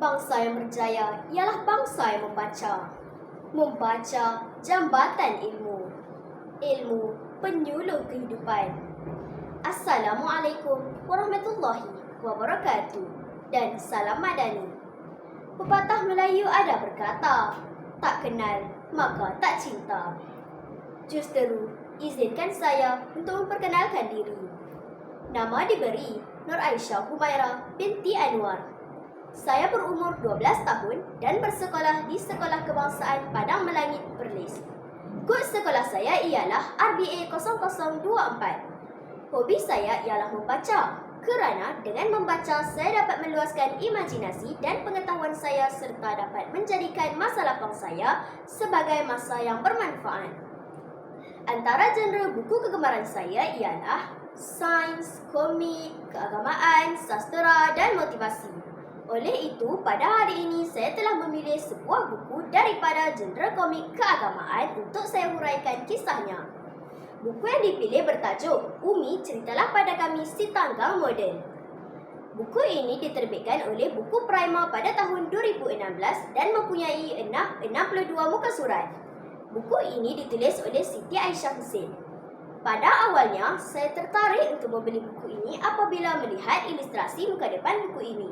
Bangsa yang berjaya ialah bangsa yang membaca. Membaca jambatan ilmu. Ilmu penyuluh kehidupan. Assalamualaikum warahmatullahi wabarakatuh dan salam madani. Pepatah Melayu ada berkata, tak kenal maka tak cinta. Justeru, izinkan saya untuk memperkenalkan diri. Nama diberi Nur Aisyah Humaira binti Anwar. Saya berumur 12 tahun dan bersekolah di Sekolah Kebangsaan Padang Melangit Perlis. Kod sekolah saya ialah RBA 0024. Hobi saya ialah membaca kerana dengan membaca saya dapat meluaskan imajinasi dan pengetahuan saya serta dapat menjadikan masa lapang saya sebagai masa yang bermanfaat. Antara genre buku kegemaran saya ialah sains, komik, keagamaan, sastera dan motivasi. Oleh itu, pada hari ini saya telah memilih sebuah buku daripada genre komik keagamaan untuk saya huraikan kisahnya. Buku yang dipilih bertajuk Umi Ceritalah Pada Kami Si Tanggang Moden. Buku ini diterbitkan oleh Buku Prima pada tahun 2016 dan mempunyai 62 muka surat. Buku ini ditulis oleh Siti Aisyah Hussein. Pada awalnya, saya tertarik untuk membeli buku ini apabila melihat ilustrasi muka depan buku ini.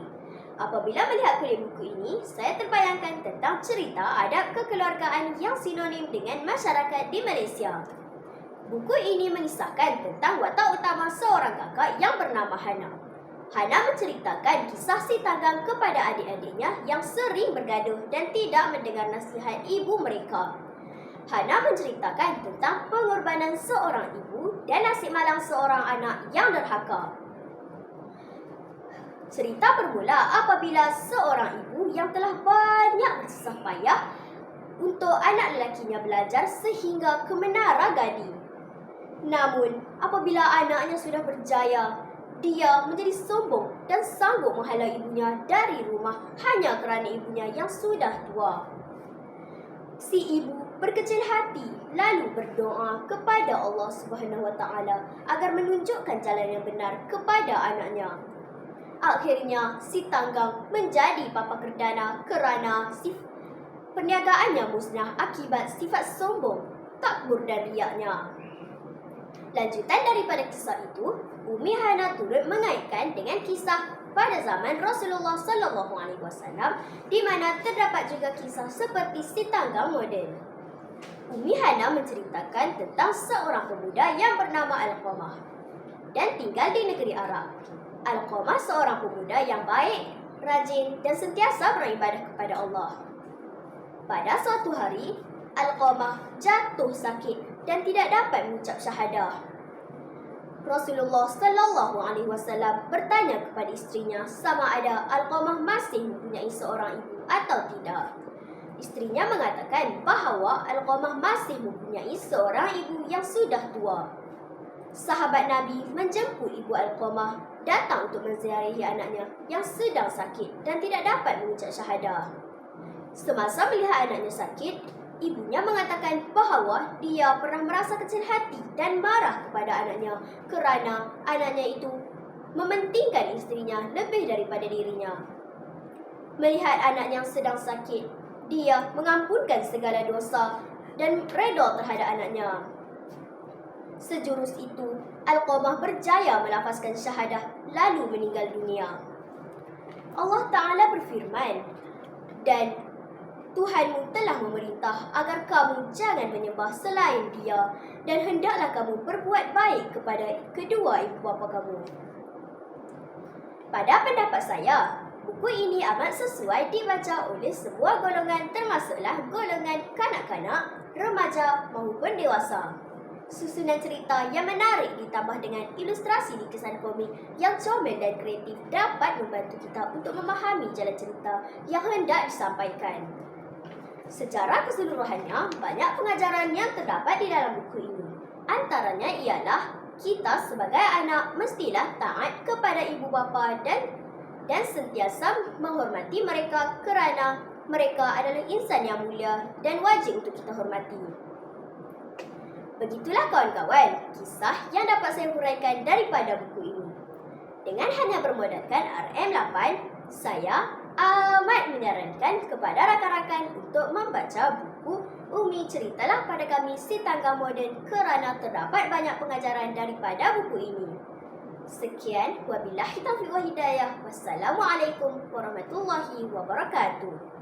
Apabila melihat kulit buku ini, saya terbayangkan tentang cerita adab kekeluargaan yang sinonim dengan masyarakat di Malaysia. Buku ini mengisahkan tentang watak utama seorang kakak yang bernama Hana. Hana menceritakan kisah si tanggang kepada adik-adiknya yang sering bergaduh dan tidak mendengar nasihat ibu mereka. Hana menceritakan tentang pengorbanan seorang ibu dan nasib malang seorang anak yang derhaka. Cerita bermula apabila seorang ibu yang telah banyak bersusah payah untuk anak lelakinya belajar sehingga ke menara gadi. Namun, apabila anaknya sudah berjaya, dia menjadi sombong dan sanggup menghalau ibunya dari rumah hanya kerana ibunya yang sudah tua. Si ibu berkecil hati lalu berdoa kepada Allah Subhanahu Wa Taala agar menunjukkan jalan yang benar kepada anaknya. Akhirnya, si tanggang menjadi papa kerdana kerana sif perniagaannya musnah akibat sifat sombong, takbur dan riaknya. Lanjutan daripada kisah itu, Umi Hana turut mengaitkan dengan kisah pada zaman Rasulullah sallallahu alaihi wasallam di mana terdapat juga kisah seperti si tanggang moden. Umi Hana menceritakan tentang seorang pemuda yang bernama Al-Qamah dan tinggal di negeri Arab. Al-Qamah seorang pemuda yang baik, rajin dan sentiasa beribadah kepada Allah. Pada suatu hari, Al-Qamah jatuh sakit dan tidak dapat mengucap syahadah. Rasulullah sallallahu alaihi wasallam bertanya kepada istrinya sama ada Al-Qamah masih mempunyai seorang ibu atau tidak. Istrinya mengatakan bahawa Al-Qamah masih mempunyai seorang ibu yang sudah tua. Sahabat Nabi menjemput ibu Al-Qamah datang untuk menziarahi anaknya yang sedang sakit dan tidak dapat mengucap syahadah. Semasa melihat anaknya sakit, ibunya mengatakan bahawa dia pernah merasa kecil hati dan marah kepada anaknya kerana anaknya itu mementingkan istrinya lebih daripada dirinya. Melihat anak yang sedang sakit, dia mengampunkan segala dosa dan redha terhadap anaknya. Sejurus itu, Al-Qamah berjaya melafazkan syahadah lalu meninggal dunia. Allah Ta'ala berfirman, dan Tuhanmu telah memerintah agar kamu jangan menyembah selain dia dan hendaklah kamu berbuat baik kepada kedua ibu bapa kamu. Pada pendapat saya, buku ini amat sesuai dibaca oleh semua golongan termasuklah golongan kanak-kanak, remaja maupun dewasa susunan cerita yang menarik ditambah dengan ilustrasi lukisan komik yang comel dan kreatif dapat membantu kita untuk memahami jalan cerita yang hendak disampaikan. Secara keseluruhannya, banyak pengajaran yang terdapat di dalam buku ini. Antaranya ialah kita sebagai anak mestilah taat kepada ibu bapa dan dan sentiasa menghormati mereka kerana mereka adalah insan yang mulia dan wajib untuk kita hormati. Begitulah kawan-kawan, kisah yang dapat saya huraikan daripada buku ini. Dengan hanya bermodalkan RM8, saya amat menyarankan kepada rakan-rakan untuk membaca buku Umi Ceritalah pada kami si tangga moden kerana terdapat banyak pengajaran daripada buku ini. Sekian, wabillahi taufiq wa hidayah. Wassalamualaikum warahmatullahi wabarakatuh.